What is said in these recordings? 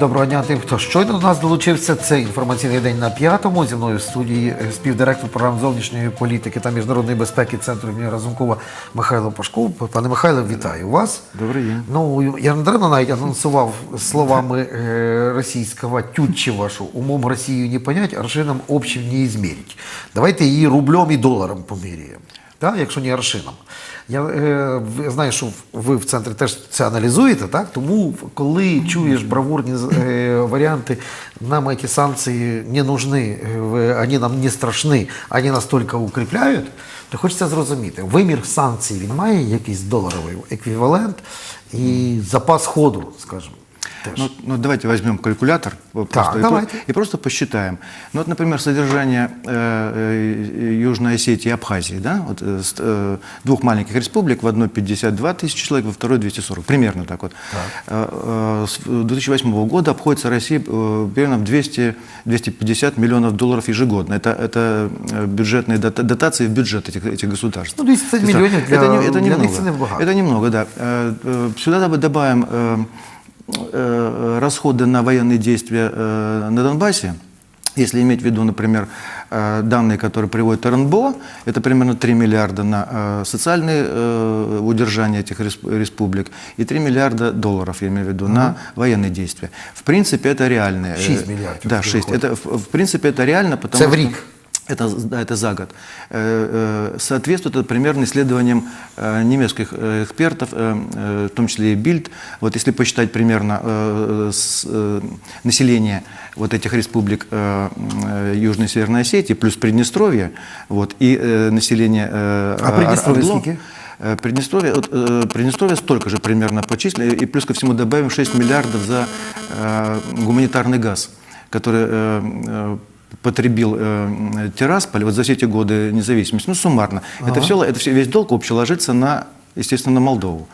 Доброго дня тим, хто щойно до нас долучився. Це інформаційний день на п'ятому. Зі мною в студії е, співдиректор програм зовнішньої політики та міжнародної безпеки Центру імені Разумкова Михайло Пашков. Пане Михайло, вітаю вас. Добрий день. Ну я не даремно навіть анонсував словами е, російського тютчева, що умом Росію не понять, аршином общим не измерить. Давайте її рублем і доларом поміряємо. Так, якщо не аршином. Я е, знаю, що ви в центрі теж це аналізуєте, так? Тому коли чуєш бравурні е, варіанти, нам ці санкції не нужны, е, вони нам не страшні, вони настільки укріпляють, то хочеться зрозуміти, вимір санкцій він має якийсь доларовий еквівалент і запас ходу, скажімо. Ну, ну, давайте возьмем калькулятор э, просто, и, давайте. про- и просто посчитаем. Ну вот, например, содержание э, э, Южной Осетии и Абхазии, да, вот, э, э, двух маленьких республик, в одной 52 тысячи человек, во второй 240, примерно так вот. Э, э, С 2008 года обходится Россия э, примерно в 200, 250 миллионов долларов ежегодно. Это, это э, бюджетные дота- дотации в бюджет этих, этих государств. Ну, 250 То есть, да, миллионов для- это, не- это для немного. Это немного, да. Э, э, Сюда доб- добавим э, э, расходы на военные действия э, на Донбассе. Если иметь в виду, например, э, данные, которые приводит РНБО, это примерно 3 миллиарда на э, социальные э, удержание этих респ- республик и 3 миллиарда долларов, я имею в виду, на военные действия. В принципе, это э, Шесть миллиардов Да, 6. выходит. Это, в, в принципе, это реально, потому в что... Это, да, это за год. Э, э, Соответствует это примерно исследованиям э, немецких экспертов, в том числе и Бильд. Вот если посчитать примерно население вот этих республик Южной и Северной Осетии, плюс Приднестровье, вот, и население... э, А Приднестровье сколько? Приднестровье, вот, Приднестровье столько же примерно по числу, и плюс ко всему добавим 6 миллиардов за гуманитарный газ, который потребил э, Тирасполь вот за все эти годы независимости, ну суммарно. Это, все, это все, весь долг общий ложится на, естественно, на Молдову.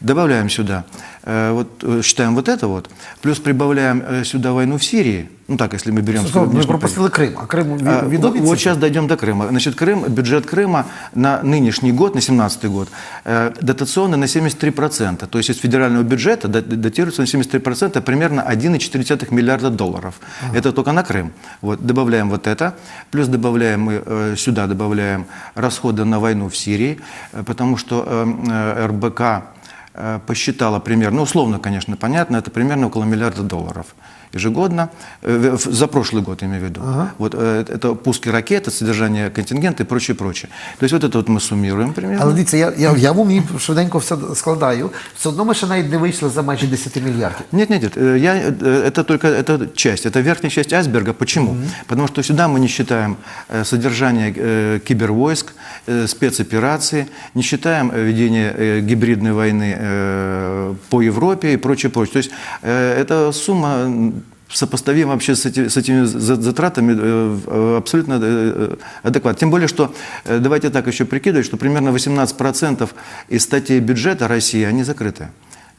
Добавляем сюда, э, вот, э, считаем вот это вот, плюс прибавляем э, сюда войну в Сирии, ну так, если мы берем... Стоп, Ми внешний пропустили Крим, а Крим а, ві- відомі Вот цифри? сейчас дойдем до Крыма. Значит, Крым, бюджет Крыма на нынешний год, на 17 год, э, дотационный на 73%. То есть из федерального бюджета дат- датируется на 73%, примерно 1,4 миллиарда долларов. Это только на Крым. Вот, добавляем вот это. Плюс добавляем мы, э, сюда добавляем расходы на войну в Сирии, э, потому что э, э, РБК э, посчитала примерно, ну условно, конечно, понятно, это примерно около миллиарда долларов ежегодно, э, в- за прошлый год, имею в виду. Вот, э, это пуски ракет, это содержание контингента и прочее, прочее. То есть вот это вот мы суммируем примерно. Але дивіться, я, я, я в умі швиденько все складаю. Все одно ми ще навіть не вийшли за майже 10 мільярдів. Нет, нет, нет. э, Я, э, это только это часть, это верхняя часть айсберга. Почему? Потому что сюда мы не считаем э, содержание э, кибервойск, э, спецоперации, не считаем э, ведение э, гибридной войны э, по Европе и прочее, прочее. То есть э, эта сумма м, сопоставима вообще с, эти- с этими за- затратами э, э, абсолютно э, адекватно. Тем более, что, э, давайте так еще прикидывать, что примерно 18% из статей бюджета России, они закрыты.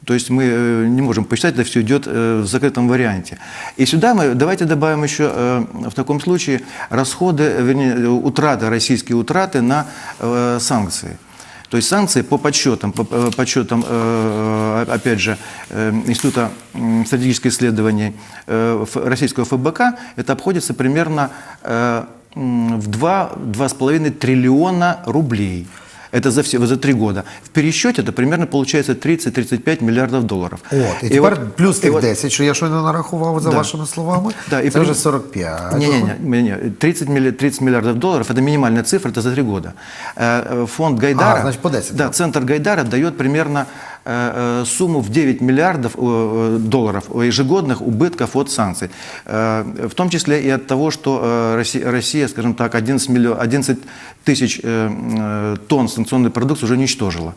То есть мы э, не можем посчитать, это все идет э, в закрытом варианте. И сюда мы давайте добавим еще э, в таком случае расходы, э, вернее, э, утраты, российские утраты на э, санкции. То есть санкции по подсчетам, по э, подсчетам, э, опять же, э, Института стратегических исследований э, российского ФБК, это обходится примерно э, в 2-2,5 триллиона рублей. Это за, все, за три года. В пересчете это примерно получается 30-35 миллиардов долларов. От, і, И тепер вот- плюс и тих вот- 10, що я щойно нарахував за Да. вашими словами, Да, и це при- вже 45. Не-не-не, не, 30, милли- 30 миллиардов долларов – это минимальная цифра, это за три года. Э, э, Фонд Гайдара, А, значит, по 10, да, да. центр Гайдара дает примерно э, э, сумму в 9 миллиардов э, э, долларов ежегодных убытков от санкций. Э, В том числе и от того, что э, Россия, скажем так, 11, миллион, 11 тысяч э, э, тонн санкционной продукции уже уничтожила.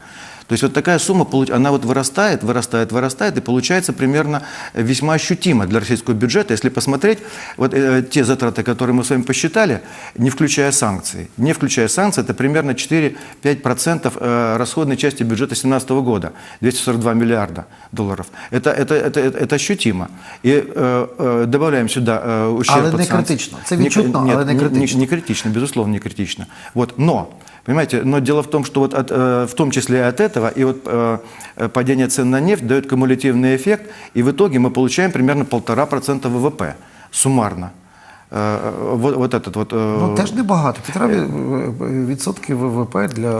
То есть вот такая сумма, она вот вырастает, вырастает, вырастает, и получается примерно весьма ощутимо для российского бюджета. Если посмотреть, вот э, те затраты, которые мы с вами посчитали, не включая санкции, не включая санкции, это примерно 4-5% э, расходной части бюджета 2017 года, 242 миллиарда долларов. Это, это, это, это, это ощутимо. И э, э, добавляем сюда э, ущерб Але от не критично. Це Не- відчутно, нет, але не не- критично. не критично, безусловно, не критично. Вот. Но Понимаете, но дело в том, что вот от, э, в том числе и от этого, и вот э, э, падение цен на нефть дает кумулятивный эффект, и в итоге мы получаем примерно полтора процента ВВП суммарно. Э, Вот, вот этот вот... э, Ну теж небагато. Півтора ві- відсотки ВВП для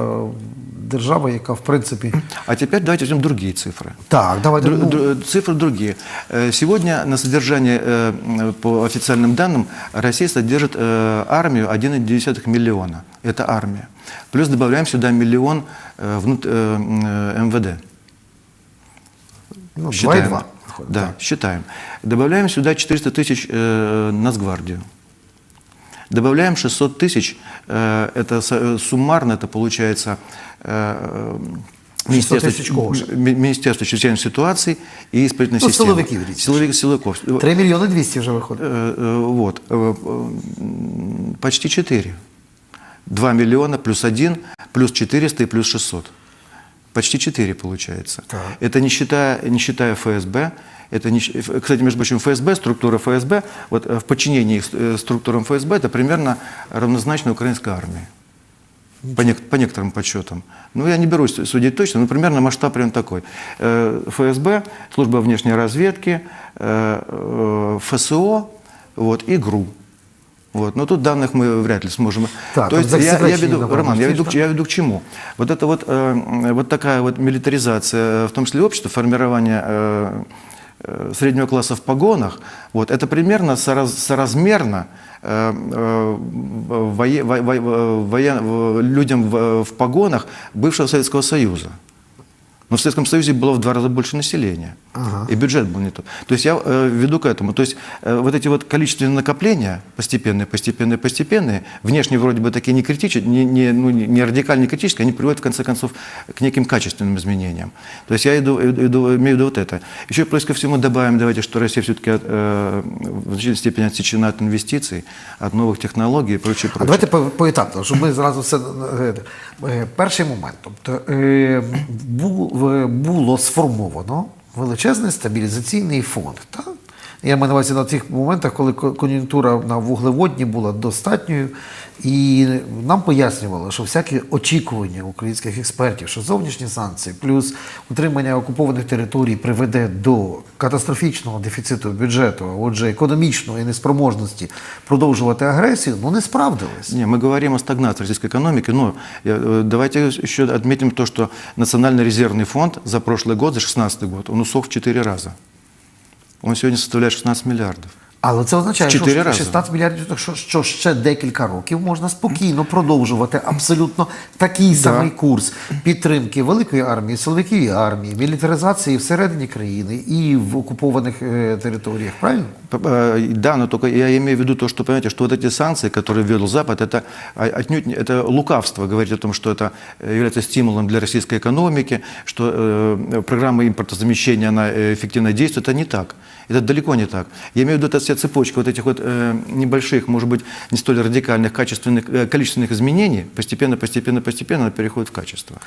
держави, яка в принципі. А теперь давайте возьмем другие цифры. Так, давайте. Дру- ну, Цифры другие. Э, Сегодня на содержание, э, по официальным данным, Россия содержит э, армию 1,9 миллиона. Это армия. Плюс добавляем сюда миллион внут- МВД. ну, Считаем. 2,2. Да, считаем. Добавляем сюда 400 тысяч э, Нацгвардию. Добавляем 600 тысяч, э, это э, суммарно, это получается э, 600 тысяч кого же? Ми- Министерство чрезвычайных ситуаций и исправительной Ну, системы. силовиків, речь. Силовик, силовиков. 3 мільйони 200 вже виходить. Вот. Почти 4. 2 миллиона плюс 1, плюс 400 и плюс 600. Почти 4 получается. Так. Это не считая, не считая ФСБ. Это не, кстати, между прочим, ФСБ, структура ФСБ, вот э, в подчинении их, э, структурам ФСБ это примерно равнозначно украинской армии. По, нек- по некоторым подсчетам. Ну, я не берусь судить точно, но примерно масштаб прям такой. Э, ФСБ, служба внешней разведки, ФСО вот, и ГРУ. Вот. Но тут данных мы вряд ли сможем. Так, То есть я, я веду, Роман, я веду, я веду к чему? Вот это вот, э, вот такая вот милитаризация, в том числе общества, формирование э, среднего класса в погонах, вот, это примерно сораз- соразмерно э, э, вое- во- во- воен- в- людям в, в погонах бывшего Советского Союза. Но в Советском Союзе было в два раза больше населения. Ага. И бюджет был не тот. То есть я э, веду к этому. То есть э, вот эти вот количественные накопления, постепенные, постепенные, постепенные, внешне вроде бы такие не критические, не, не, ну, не радикально критические, они приводят в конце концов к неким качественным изменениям. То есть я иду, иду- иду- имею в виду вот это. Еще плюс ко всему добавим, давайте, что Россия все-таки э, в значительной степени отсечена от инвестиций, от новых технологий и прочее, А прочее. давайте по- поетапно, щоб ми зразу все. е, е, Перший момент. Тобто е, було сформовано величезний стабілізаційний фонд. Так? Я маю на увазі на тих моментах, коли ко- кон'юнктура на вуглеводні була достатньою, і нам пояснювали, що всякі очікування українських експертів, що зовнішні санкції плюс утримання окупованих територій приведе до катастрофічного дефіциту бюджету, а отже, економічної неспроможності продовжувати агресію, ну не справдились. Не, мы говорим о стагнации российской экономики, но я, э, давайте еще отметим то, что Национальный резервный фонд за прошлый год, за 2016 год, он усох в 4 раза. Он сегодня составляет 16 миллиардов. Але це означає, В що чотири рази. 16 мільярдів, так що, що ще декілька років можна спокійно продовжувати абсолютно такий самий курс підтримки великої армії, силовиків армії, мілітаризації всередині країни і в окупованих е, територіях. Правильно? П- э, Да, но только я имею в виду то, что, понимаете, что вот эти санкции, которые ввел Запад, это а, отнюдь не- это лукавство говорить о том, что это э, является стимулом для российской экономики, что э, программа импортозамещения, она э, эффективно действует. Это не так. Это далеко не так. Я имею в виду, это вся цепочка вот этих вот э, небольших, может быть, не столь радикальных качественных, э, количественных изменений, постепенно, постепенно, постепенно переходит в качество.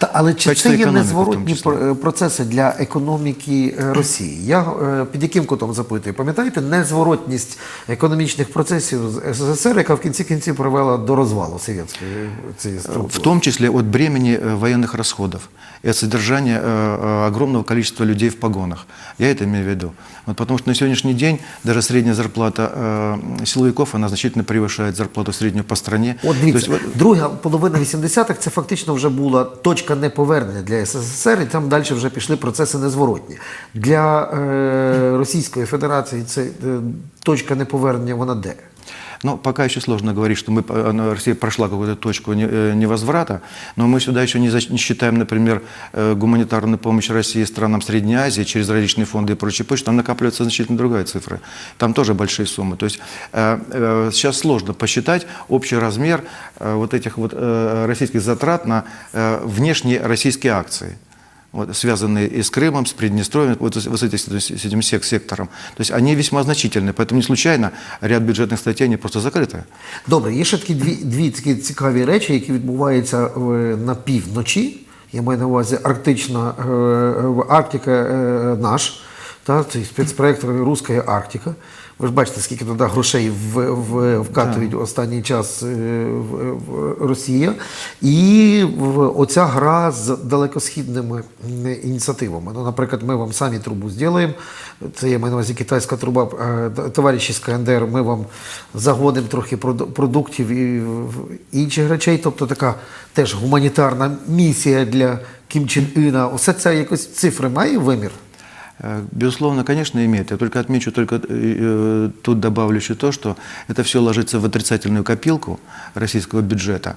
Та, але чи Качество це є економіки в незворотні тому числі. про- е, процеси для економіки е, Росії? Я е, під яким кутом запитую? Пам'ятаєте незворотність економічних процесів з СССР, яка в кінці кінців привела до розвалу совєтської е, цієї В структури? том числе от бремени э, военных расходов и от содержания э, э, огромного количества людей в погонах. Я это имею в виду. Вот потому что на сегодняшний день даже средняя зарплата э, силовиков, она значительно превышает зарплату среднюю по стране. От То дивіться, есть вот- друга половина 80-х це фактично вже була точка неповернення для СССР, і там далі вже пішли процеси незворотні. Для е, Російської Федерації це е, точка неповернення, вона де? Но пока еще сложно говорить, что мы, э, она- Россия прошла какую-то точку э, невозврата, но мы сюда еще не, считаем, например, э, гуманитарную помощь России странам Средней Азии через различные фонды и прочее, прочее. Там накапливается значительно другая цифра. Там тоже большие суммы. То есть сейчас сложно посчитать общий размер вот этих вот российских затрат на внешние российские акции вот, связанные и с Крымом, с Приднестровьем, вот с, вот с этим, с этим сек- сектором. То есть они весьма значительные, поэтому не случайно ряд бюджетных статей они просто закрыты. Добре, є ще такі дві, дві такі цікаві речі, які відбуваються е, на півночі. Я маю на увазі Арктична е, е, Арктика е, наш. та, цей спецпроект Руська Арктика. Ви ж бачите, скільки туди грошей в, в, вкатують останній час е, в, в Росія. І оця гра з далекосхідними ініціативами. Ну, наприклад, ми вам самі трубу зробимо. Це я маю на увазі китайська труба, е, товариші з КНДР, ми вам загодимо трохи проду- продуктів і інших речей. Тобто така теж гуманітарна місія для Кім Чен Іна. Усе це якось цифри має вимір. Э, Безусловно, конечно, имеет. Я только отмечу, только э, э, тут добавлю еще то, что это все ложится в отрицательную копилку российского бюджета.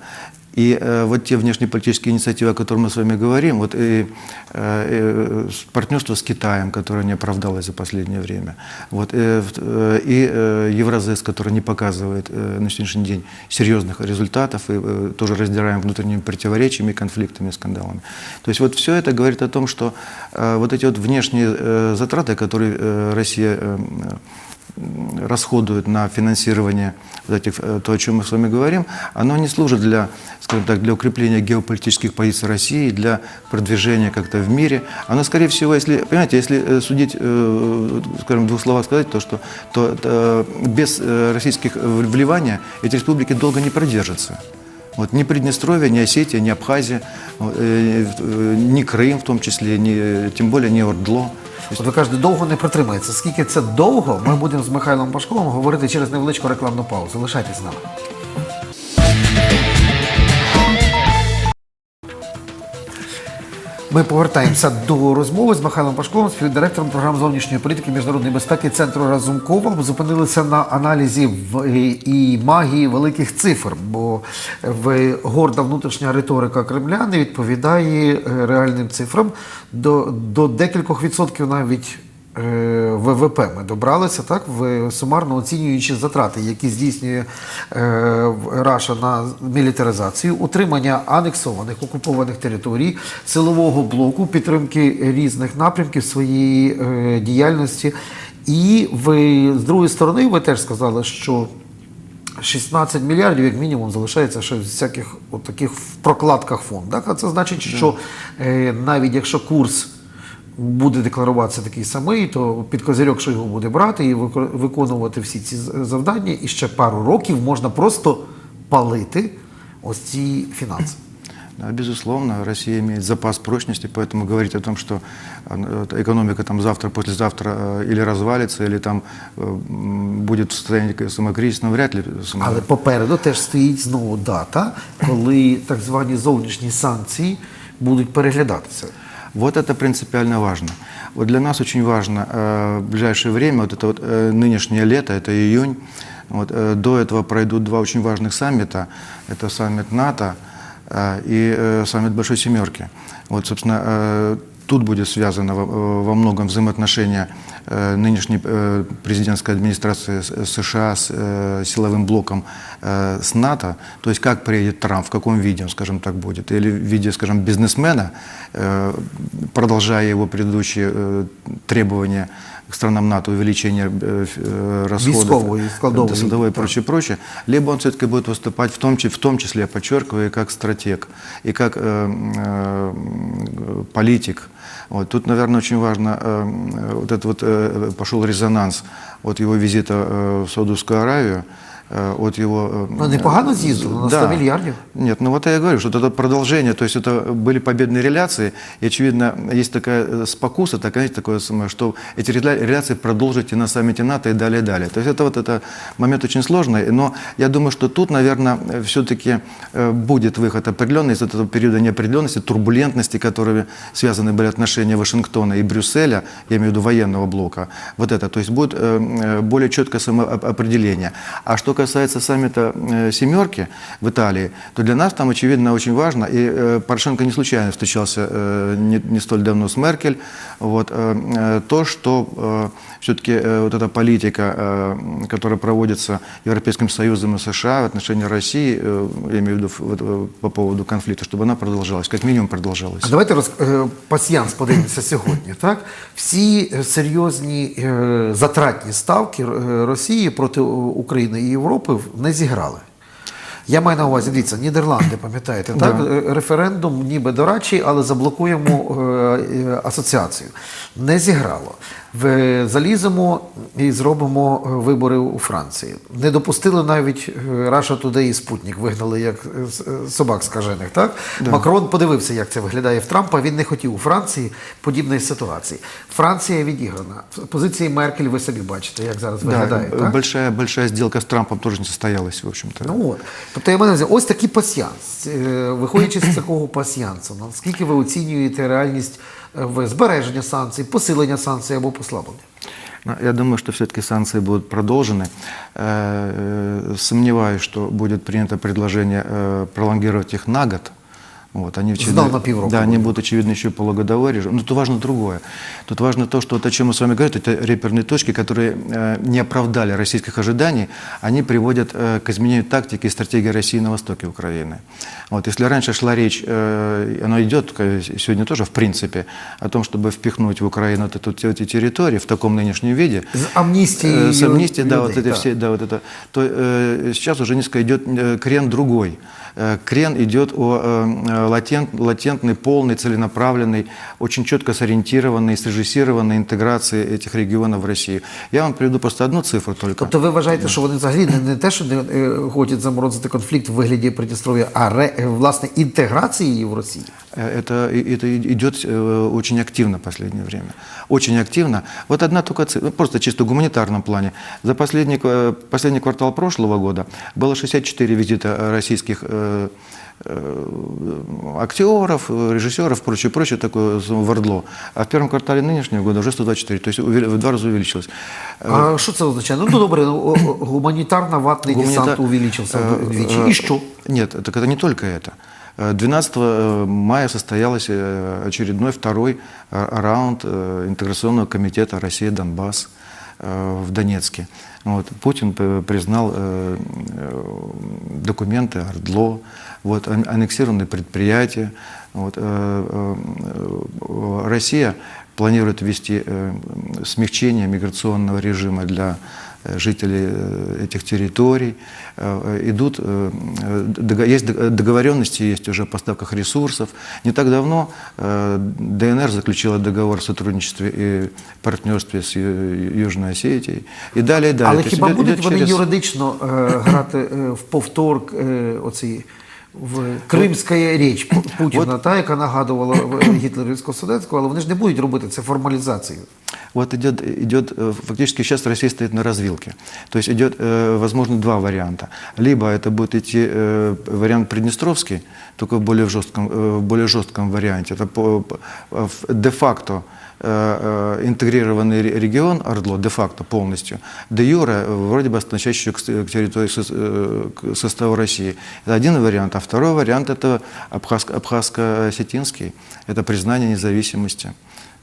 И э, вот те внешнеполитические инициативы, о которых мы с вами говорим, вот и, э, э, с- партнерство с Китаем, которое не оправдалось за последнее время, вот, э, э, и э, Евразес, который не показывает э, на сегодняшний день серьезных результатов, и э, тоже раздираем внутренними противоречиями, конфликтами, скандалами. То есть вот все это говорит о том, что э, вот эти вот внешние э, затраты, которые э, Россия э, м, расходует на финансирование вот этих, э, то, о чем мы с вами говорим, оно не служит для, скажем так, для укрепления геополитических позиций России, для продвижения как-то в мире. Оно, скорее всего, если, понимаете, если э, судить, э, скажем, двух словах сказать, то, что то, э, без российских вливания эти республики долго не продержатся. Вот ни Приднестровье, ни Осетия, ни Абхазия, э, э, ни Крым в том числе, ни, тем более не Ордло. От ви кажете, довго не протримається. Скільки це довго, ми будемо з Михайлом Пашковим говорити через невеличку рекламну паузу. Лишайтесь з нами. Ми повертаємося до розмови з Михайлом Пашковим, співдиректором програм зовнішньої політики міжнародної безпеки Центру Разумкова. Ми зупинилися на аналізі в- і магії великих цифр, бо горда внутрішня риторика Кремля не відповідає е, реальним цифрам до, до декількох відсотків навіть ВВП ми добралися, так, в сумарно оцінюючи затрати, які здійснює е, Раша на мілітаризацію, утримання анексованих окупованих територій, силового блоку, підтримки різних напрямків своєї е, діяльності. І ви з другої сторони, ви теж сказали, що 16 мільярдів, як мінімум, залишається ще в всяких от таких прокладках фондах. А це значить, що е, навіть якщо курс буде декларуватися такий самий, то під козирьок, що його буде брати і вико- виконувати всі ці з- завдання, і ще пару років можна просто палити ось ці фінанси. Да, безусловно, Россия имеет запас прочности, поэтому говорить о том, что э, эта экономика там завтра, послезавтра э, или развалится, или там э, м, будет в состоянии самокризисном, вряд ли. само- Але попереду теж стоїть знову дата, коли так звані зовнішні санкції будуть переглядатися. Вот это принципиально важно. Вот для нас очень важно э, в ближайшее время, вот это вот э, нынешнее лето, это июнь, вот, э, до этого пройдут два очень важных саммита. Это саммит НАТО и саммит Большой Семерки. Вот, собственно, тут будет связано во, э, во многом взаимоотношения э, нынешней э, президентской администрации С- США с э, силовым блоком э, с НАТО, то есть как приедет Трамп, в каком виде он, скажем так, будет, или в виде, скажем, бизнесмена, э, продолжая его предыдущие э, требования к странам НАТО, увеличение э, ф- э, расходов, Військової, складової, э, складовой и так. прочее, прочее, либо он все-таки будет выступать в том, чи- в том числе, я подчеркиваю, и как стратег, и как э, э, политик. вот. Тут, наверное, очень важно, э, вот этот вот э, пошел резонанс от его визита э, в Саудовскую Аравию, от его... э, Ну, непогано з'їздили, на 100 да. мільярдів. Нет, ну вот я и говорю, что это продолжение, то есть это были победные реляции, и, очевидно, есть такая э, спокуса, такая, знаете, такое самое, что эти реля- реляции продолжите на саммите НАТО и далее, и далее. То есть это вот это момент очень сложный, но я думаю, что тут, наверное, все-таки будет выход определенный из этого периода неопределенности, турбулентности, которыми связаны были отношения Вашингтона и Брюсселя, я имею в виду военного блока, вот это, то есть будет э, э, более четкое самоопределение. А что касается саммита э, «семерки» в Италии, то для нас там, очевидно, очень важно, и э, Порошенко не случайно встречался э, не, не столь давно с Меркель, вот, э, э, то, что все-таки вот эта политика, э, которая проводится Европейским Союзом и США в отношении России, э, я имею в виду в- вот, э, по поводу конфликта, чтобы она продолжалась, как минимум продолжалась. А давайте роз, е, пасьянс подивимося сьогодні. Так? Всі е, серйозні е, затратні ставки е, Росії проти е, України і Європи не зіграли. Я маю на увазі, дивіться, Нідерланди, пам'ятаєте, так? Е, Референдум ніби дорадчий, але заблокуємо е, е, асоціацію. Не зіграло. В- Заліземо і зробимо е, вибори у Франції. Не допустили навіть е, Russia Today і Спутник, вигнали як е, е, собак скажених. Так? Макрон подивився, як це виглядає в Трампа. Він не хотів у Франції подібної ситуації. Франція відіграна. Позиції Меркель ви собі бачите, як зараз виглядає. Да, так? большая, большая сделка с Трампом тоже не состоялась, в общем-то. Ну от. Тобто я мене ось такий пасіянс. Е, Виходячи з такого пасіянсу, наскільки ви оцінюєте реальність е, в збереження санкцій, посилення санкцій або послаблення? Но Я думаю, что все-таки санкции будут продолжены. Э, Сомневаюсь, что будет принято предложение э, пролонгировать их на год. Вот, они, Знал на полгода. Да, они будут, очевидно, еще полугодовой режим. Но тут важно другое. Тут важно то, что вот о чем мы с вами говорим, это реперные точки, которые э, не оправдали российских ожиданий, они приводят э, к изменению тактики и стратегии России на востоке Украины. Вот, если раньше шла речь, э, оно идет э, сегодня тоже в принципе, о том, чтобы впихнуть в Украину вот эту- эти территории в таком нынешнем виде, З амністією Э, С амнистией, да, людей, вот это так. все, да, вот это. То э, сейчас уже несколько идет э, крен другой. Э, крен идет о э, латент, латентной, полной, целенаправленной, очень четко сориентированной, срежиссированной интеграции этих регионов в Россию. Я вам приведу просто одну цифру только. Тобто ви вважаєте, що вони взагалі не, не те, що не е, хочуть заморозити конфлікт в вигляді Придністров'я, а ре, е, власне інтеграції її в Росію? Э, Это, и- это и- идет э, очень активно в последнее время. Очень активно. Вот одна только цифра, просто чисто в гуманитарном плане. За последний, ква- последний квартал прошлого года было 64 визита э, российских э, э, актеров, э, режиссеров, прочее, прочее, такое с- в Ордло. А в первом квартале нынешнего года уже 124, то есть увели- в два раза увеличилось. А що це означає? Ну, ну добре, ну, о- о- гуманітарно ватний Гуманита- десант увеличився э, вдвічі. э, І що? Нет, так это не только это. Э, 12 мая состоялся э, очередной второй э, раунд э, интеграционного комитета Россия-Донбасс э, в Донецке. Вот, Путин признал э, э, документы Ордло, вот, ан- аннексированные предприятия. Вот, э, э, э, Россия планирует ввести э, смягчение миграционного режима для э, жителей э, этих территорий. Э, Идут, э, э, дого- есть дог- договоренности, есть уже о поставках ресурсов. Не так давно э, ДНР заключила договор о сотрудничестве и партнерстве с Ю- Южной Осетией. И далее, и далее. Але То есть хіба идет- будуть идет вони через- юридично е, грати е, в повтор е, оцій в Кримська річ Пу- Путіна, та, яка нагадувала е, гітлерівського судетського, але вони ж не будуть робити це формалізацією. Вот идет, идет, э, фактически сейчас Россия стоит на развилке. То есть идет, э, возможно, два варианта. Либо это будет идти э, вариант Приднестровский, только в более жестком, в более жестком варианте. Это де-факто интегрированный ре- регион Ордло, де-факто полностью, де-юре э, вроде бы относящийся к, территории к составу России. Это один вариант. А второй вариант это абхазско- абхазско-осетинский. Это признание независимости.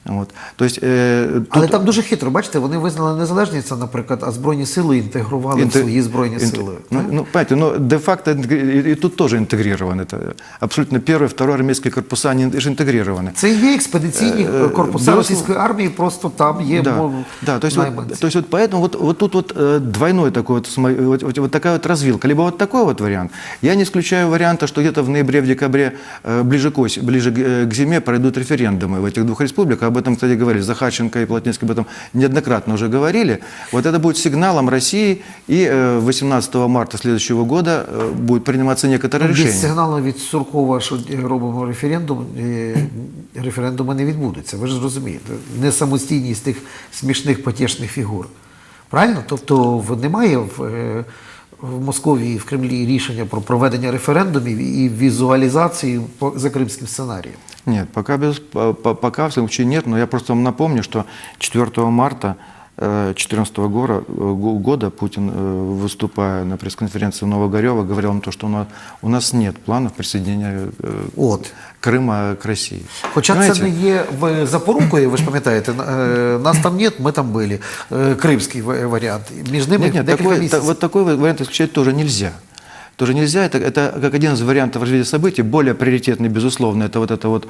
Вот. То есть, э, Але тут- там дуже хитро, бачите, вони визнали незалежність, це, наприклад, а Збройні сили інтегрували в Інте- свої Збройні инте- сили. Ну, ну, понимаете, но де-факто интегри- и, и тут тоже интегрированы. Это абсолютно первый, второй армейские корпуса, они же интегрированы. Це є експедиційні Е, е, корпуса безусловно. російської армії, просто там є Да, мов- да, то есть, вот, найманці. то есть вот поэтому вот, вот тут вот э, двойной такой вот, смо- вот, вот- вот такая вот развилка. Либо вот такой вот вариант. Я не исключаю варианта, что где-то в ноябре, в декабре, э, ближе к оси- ближе к, э, к зиме пройдут референдумы в этих двух республиках. Об этом, кстати, говорили. Захарченко и Плотницкий об этом неоднократно уже говорили. Вот это будет сигналом России, и э, 18 марта следующего года э, будет приниматься некоторое Без решение. сигналу від Суркова, що робимо референдум, е, референдуми не відбудуться. Ви ж розумієте, не самостійність тих смішних потішних фігур. Правильно? Тобто в- немає в, е, в Московії і в Кремлі рішення про проведення референдумів і візуалізації по- за кримським сценарієм. Нет, пока, без, по- по- пока в случае нет, но я просто вам напомню, что 4 марта 2014 года, э, года Путин, э, выступая на пресс-конференции в Новогорево, говорил нам то, что у нас, у нас нет планов присоединения э, От. Крыма к России. Хоча Понимаете? це не є в- запорукою, ви ж пам'ятаєте, е, нас там нет, ми там були. Е, Кримський ва- варіант. Між ними Нет, нет, декілька такой, та- місяців. вот такой вот вариант исключать тоже нельзя. Тоже нельзя, это, это как один из вариантов развития событий, более приоритетный, безусловно, это вот это вот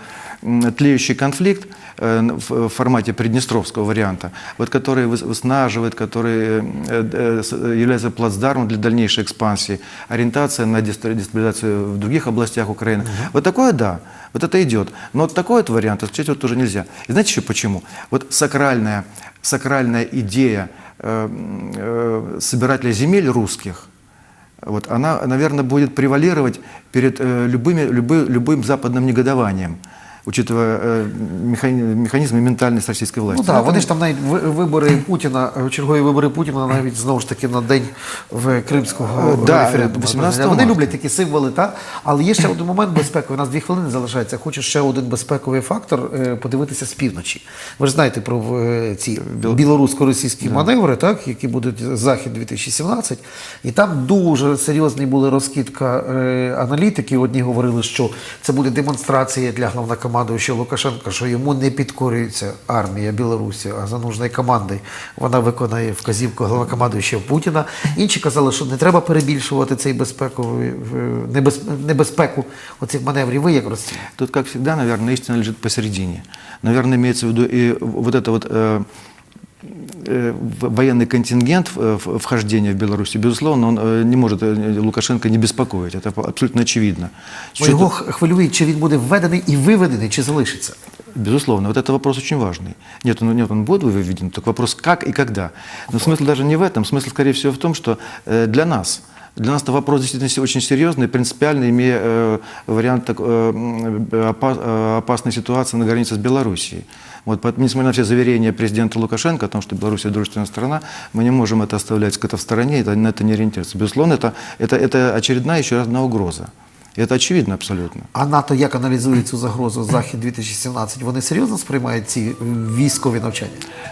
тлеющий конфликт э, в в формате приднестровского варианта, вот который выс- выснаживает, который э, э, является плацдармом для дальнейшей экспансии, ориентация на дестаб- дестабилизацию в других областях Украины. Вот такое да, вот это идет. Но вот такой вот вариант исключать вот тоже нельзя. И знаете еще почему? Вот сакральная сакральная идея э, э, собирателя земель русских, вот, она, наверное, будет превалировать перед э, любыми, любы- любым западным негодованием, учитывая э, механи- механизмы ментальность российской власти. Ну так, вони ж там навіть ви- вибори Путіна, е, чергові вибори Путіна навіть знову ж таки на день в кримського Е, да, референдуму. 18 Вони марта. люблять такі символи, та? але є ще один момент безпеки. У нас дві хвилини залишається. Хочу ще один безпековий фактор е, подивитися з півночі. Ви ж знаєте про е, ці білорусько-російські маневри, так, які будуть Захід 2017. І там дуже серйозний були розкидка е, аналітиків. Одні говорили, що це буде демонстрація для головнокомандуючого Лукашенка, що йому не підкорюється армія Білорусі, а за нужною командою вона виконає вказівку головнокомандуючого Путіна. Інші казали, що не треба перебільшувати цей безпековий е, небез- небезпеку оцих маневрів. Ви як розцінюєте? Тут, как всегда, наверное, истина лежит посередине. Наверное, имеется в виду и вот это вот э, э, в- военный контингент э, в- вхождения в Беларусь, безусловно, он э, не может э, Лукашенко не беспокоить. Это по- абсолютно очевидно. Бо Что його это- х- хвилює, чи він буде введений і виведений, чи залишиться. Безусловно, вот это вопрос очень важный. Нет, он, нет, он будет выведен, только вопрос как и когда. Но смысл даже не в этом, смысл, скорее всего, в том, что э, для нас, для нас это вопрос действительно се- очень серьезный, принципиальный, имея э, вариант так, э, м, опа- э, опасной ситуации на границе с Белоруссией. Вот, поэтому, несмотря на все заверения президента Лукашенко о том, что Беларусь дружественная страна, мы не можем это оставлять как-то в стороне, это, на это не ориентироваться. Безусловно, это, это, это очередная еще одна угроза. И это очевидно абсолютно. А НАТО як аналізує цю загрозу Захід 2017? Вони серйозно сприймають ці е, військові навчання?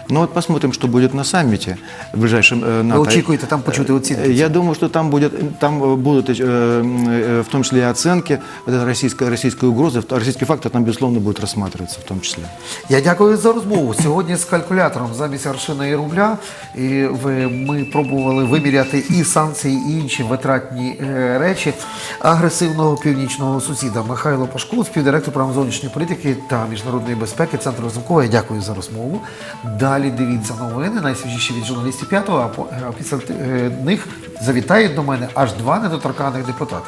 Ну вот посмотрим, что будет на саммите в ближайшем э, НАТО. очікуєте там почути оцінки? Э, Я думаю, что там, будет, там э, будут э, э, в том числе и оценки вот этой российской, российской угрозы. Российский фактор там, безусловно, будет рассматриваться в том числе. Я дякую за розмову. Сьогодні з калькулятором замість аршина і рубля. І ви, ми пробували виміряти і санкції, і інші витратні е, речі агресивного північного сусіда. Михайло Пашко, співдиректор програм зовнішньої політики та міжнародної безпеки Центру Розумкова. Я дякую за розмову. Далі дивіться новини, найсвіжіші від журналістів п'ятого, а по- після е, них завітають до мене аж два недоторканих депутати.